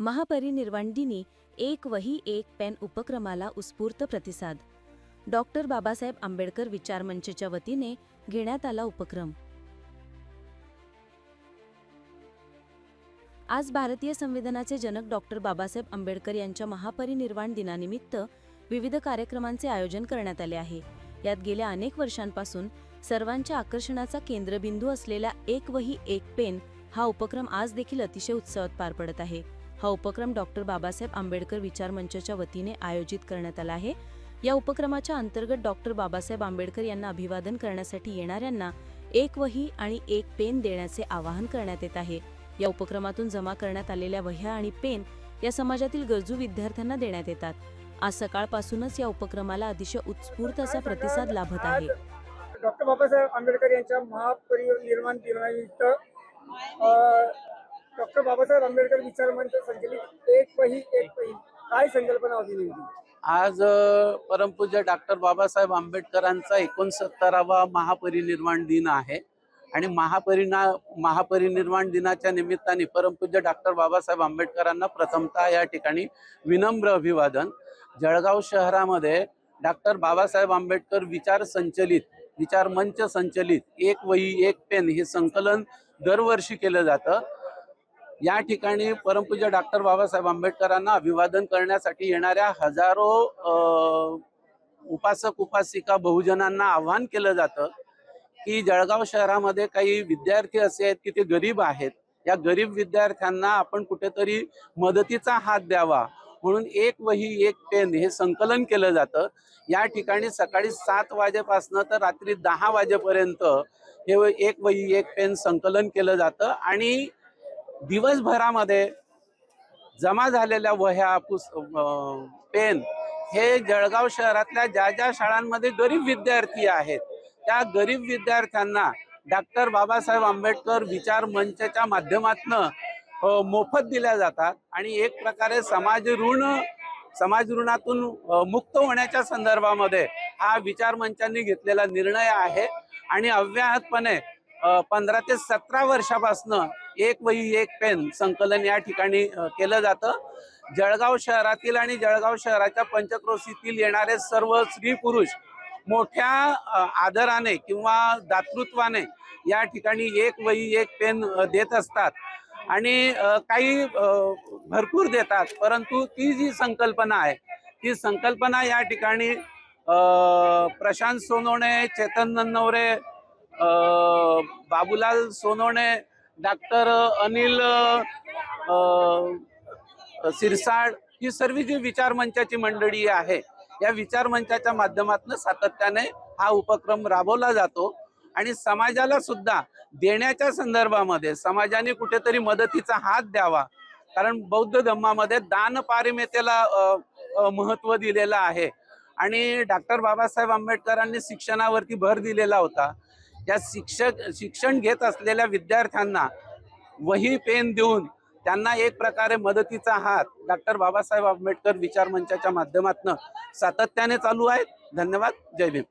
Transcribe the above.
महापरिनिर्वाण दिनी एक वही एक पेन उपक्रमाला उत्स्फूर्त प्रतिसाद. डॉक्टर बाबासाहेब आंबेडकर विचार मंचच्या वतीने घेण्यात आला उपक्रम. आज भारतीय संविधानाचे जनक डॉक्टर बाबासाहेब आंबेडकर यांच्या महापरिनिर्वाण दिनानिमित्त विविध कार्यक्रमांचे आयोजन करण्यात आले आहे. यात गेल्या अनेक वर्षांपासून सर्वांच्या आकर्षणाचा केंद्रबिंदू असलेला एक वही एक पेन हा उपक्रम आज देखील अतिशय उत्सवात पार पडत आहे. हा उपक्रम डॉक्टर बाबासाहेब आंबेडकर विचार मंचच्या वतीने आयोजित करण्यात आला आहे. या उपक्रमाच्या अंतर्गत डॉक्टर बाबासाहेब आंबेडकर यांना अभिवादन करण्यासाठी येणाऱ्यांना एक वही आणि एक पेन देण्याचे आवाहन करण्यात येत आहे. या उपक्रमातून जमा करण्यात आलेल्या वह्या आणि पेन या समाजातील गरजू विद्यार्थ्यांना देण्यात येतात. आज सकाळपासूनच या उपक्रमाला अतिशय उत्स्फूर्त असा प्रतिसाद लाभत आहे. डॉक्टर बाबासाहेब आंबेडकर यांच्या महापरिनिर्वाण दिनानिमित्त डॉक्टर बाबासाहेब आंबेडकर विचार मंच संचलित एक पही एक पही काय संकल्पना होती नेमकी? आज परमपूज्य डॉक्टर बाबासाहेब आंबेडकरांचा एकोणसत्तरावा महापरिनिर्वाण दिन आहे. आणि महापरिना महापरिनिर्वाण दिनाच्या निमित्ताने परमपूज्य डॉक्टर बाबासाहेब आंबेडकरांना प्रथमतः या ठिकाणी विनम्र अभिवादन. जळगाव शहरामध्ये डॉक्टर बाबासाहेब आंबेडकर विचार संचलित विचार मंच संचलित एक वही एक पेन हे संकलन दरवर्षी केलं जातं. या ठिकाणी परमपूज्य डॉक्टर बाबासाहेब आंबेडकरांना अभिवादन करण्यासाठी येणाऱ्या हजारो अ, उपासक उपासिका बहुजनांना आव्हान केलं जातं की जळगाव शहरामध्ये काही विद्यार्थी असे आहेत की ते गरीब आहेत. या गरीब विद्यार्थ्यांना आपण कुठेतरी मदतीचा हात द्यावा म्हणून एक वही एक पेन हे संकलन केलं जातं. या ठिकाणी सकाळी सात वाजेपासनं तर रात्री दहा वाजेपर्यंत हे एक वही एक पेन संकलन केलं जातं आणि दिवसभरामध्ये जमा झालेल्या वह्या पुस पेन हे जळगाव शहरातल्या ज्या ज्या शाळांमध्ये गरीब विद्यार्थी आहेत त्या गरीब विद्यार्थ्यांना डॉक्टर बाबासाहेब आंबेडकर विचार मंचच्या माध्यमातनं मोफत दिल्या जातात आणि एक प्रकारे समाज ऋण समाज ऋणातून मुक्त होण्याच्या संदर्भामध्ये हा विचार मंचांनी घेतलेला निर्णय आहे. आणि अव्याहतपणे पंधरा ते सतरा वर्षापासनं एक वही एक पेन संकलन या ठिकाणी केलं जातं. जळगाव शहरातील आणि जळगाव शहराच्या पंचक्रोशीतील येणारे सर्व स्त्री पुरुष मोठ्या आदराने किंवा दातृत्वाने या ठिकाणी एक वही एक पेन देत असतात. आणि काही भरपूर देतात परंतु ती जी संकल्पना आहे ती संकल्पना या ठिकाणी अ, प्रशांत सोनवणे चेतन नन्नवरे बाबूलाल सोनवणे डॉक्टर अनिल सिरसाड ही सर्व जी विचार मंचाची मंडळी आहे या विचार मंचाच्या माध्यमातून सातत्याने हा उपक्रम राबवला जातो. आणि समाजाला सुद्धा देण्याच्या संदर्भामध्ये समाजाने कुठेतरी मदतीचा हात द्यावा. कारण बौद्ध धम्मामध्ये दान पारिमेतेला महत्त्व दिलेलं आहे. आणि डॉक्टर बाबासाहेब आंबेडकरांनी शिक्षणावरती भर दिलेला होता. या शिक्षक शिक्षण घेत असलेल्या विद्यार्थ्यांना वही पेन देऊन त्यांना एक प्रकारे मदतीचा हात डॉक्टर बाबासाहेब आंबेडकर विचार मंचाच्या माध्यमातून सातत्याने चालू आहे धन्यवाद. जय भीम.